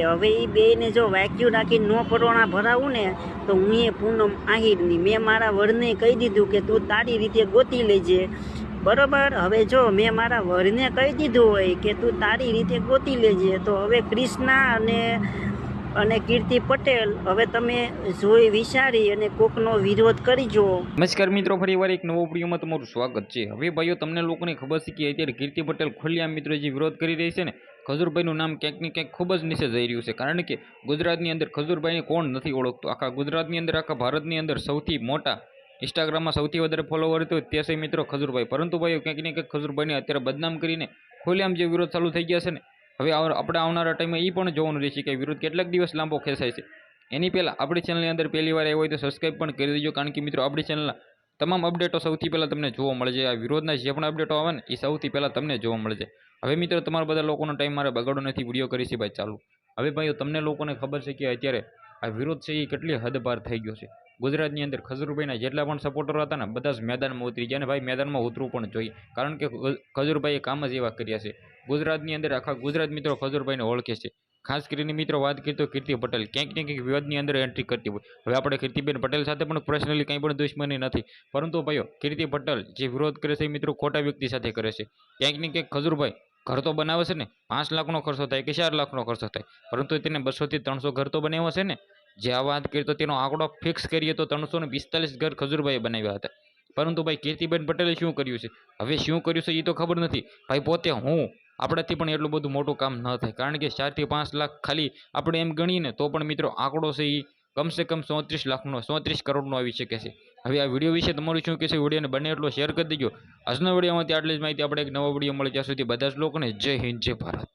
હવે એ બેને જો વાક્યું નાખીને નો પરોણા ભરાવું ને, તો હું એ પૂનમ આહિરની, મેં મારા વરને કહી દીધું કે તું તારી રીતે ગોતી લેજે. બરોબર? હવે જો મેં મારા વરને કહી દીધું હોય કે તું તારી રીતે ગોતી લેજે, તો હવે ક્રિષ્ના અને અને કીર્તિ પટેલ, હવે તમે જોઈ વિચારી અને કોકનો વિરોધ કરીજો નમસ્કાર મિત્રો ફરીવાર એક નવો વિડીયોમાં તમારું સ્વાગત છે. હવે ભાઈઓ, તમને લોકોને ખબર છે કે અત્યારે કીર્તિ પટેલ ખુલ્લેઆમ મિત્રો જે વિરોધ કરી રહી છે ને? ખજૂરભાઈનું નામ ક્યાંક ને ક્યાંક ખૂબ જ નીચે જઈ રહ્યું છે. કારણ કે ગુજરાતની અંદર ખજૂરભાઈને કોણ નથી ઓળખતું? આખા ગુજરાતની અંદર, આખા ભારતની અંદર સૌથી મોટા ઇન્સ્ટાગ્રામમાં સૌથી વધારે ફોલોવર હતો તે છે મિત્રો ખજૂરભાઈ. પરંતુ ભાઈઓ, ક્યાંક ને ક્યાંક ખજૂરભાઈને અત્યારે બદનામ કરીને ખુલ્લેઆમ જે વિરોધ ચાલુ થઈ ગયા છે ને, હવે આપણે આવનારા ટાઈમે એ પણ જોવાનું રહેશે કે વિરોધ કેટલાક દિવસ લાંબો ખેંચાય છે. એની પહેલાં આપણી ચેનલની અંદર પહેલી વાર આવ્યો હોય તો સબસ્ક્રાઈબ પણ કરી દેજો. કારણ કે મિત્રો, આપણી ચેનલના તમામ અપડેટો સૌથી પહેલાં તમને જોવા મળશે આ વિરોધના જે પણ અપડેટો આવે ને, એ સૌથી પહેલાં તમને જોવા મળશે હવે મિત્રો, તમારા બધા લોકોનો ટાઈમ મારે બગાડો નથી, વીડિયો કરી છે ભાઈ, ચાલુ. હવે ભાઈઓ, તમને લોકોને ખબર છે કે અત્યારે આ વિરોધ છે એ કેટલી હદ પાર થઈ ગયો છે. ગુજરાતની અંદર ખજૂરભાઈના જેટલા પણ સપોર્ટરો હતા ને, બધા જ મેદાનમાં ઉતરી ગયા અને ભાઈ, મેદાનમાં ઉતરવું પણ જોઈએ. કારણ કે ખજૂરભાઈએ કામ જ એવા કર્યા છે. ગુજરાતની અંદર આખા ગુજરાત મિત્રો ખજુરભાઈને ઓળખે છે. ખાસ કરીને મિત્રો વાત કરીએ તો કીર્તિ પટેલ. ક્યાંક ને ક્યાંક વિવાદની અંદર એન્ટ્રી કરતી હોય. હવે આપણે કીર્તિબેન પટેલ સાથે પણ પર્સનલી કંઈ પણ દુશ્મની નથી. પરંતુ ભાઈઓ, કીર્તિ પટેલ જે વિરોધ કરે છે એ મિત્રો ખોટા વ્યક્તિ સાથે કરે છે. ક્યાંક ને ક્યાંક ખજૂરભાઈ ઘર તો બનાવે છે ને, પાંચ લાખનો ખર્ચો થાય કે ચાર લાખનો ખર્ચો થાય. પરંતુ તેને બસોથી ત્રણસો ઘર તો બનાવ્યા છે ને, જે આ વાત કરીએ તો તેનો આંકડો ફિક્સ કરીએ તો ત્રણસો પિસ્તાલીસ ઘર ખજુરભાઈએ બનાવ્યા હતા. પરંતુ ભાઈ, કીર્તિબેન પટેલે શું કર્યું છે? હવે શું કર્યું છે એ તો ખબર નથી. ભાઈ, પોતે હું આપણાથી પણ એટલું બધું મોટું કામ ન થાય. કારણ કે ચારથી પાંચ લાખ ખાલી આપણે એમ ગણીએ ને, તો પણ મિત્રો આંકડો છે એ કમસે કમ સોત્રીસ લાખનો, ચોત્રીસ કરોડનો આવી શકે છે. હવે આ વીડિયો વિશે તમારું શું કહેશે? વિડીયોને બને એટલો શેર કરી દેજો. આજના વિડીયોમાંથી આટલી જ માહિતી. આપણે એક નવો વીડિયો મળે ત્યાં સુધી બધા જ લોકોને જય હિન્દ, જય ભારત.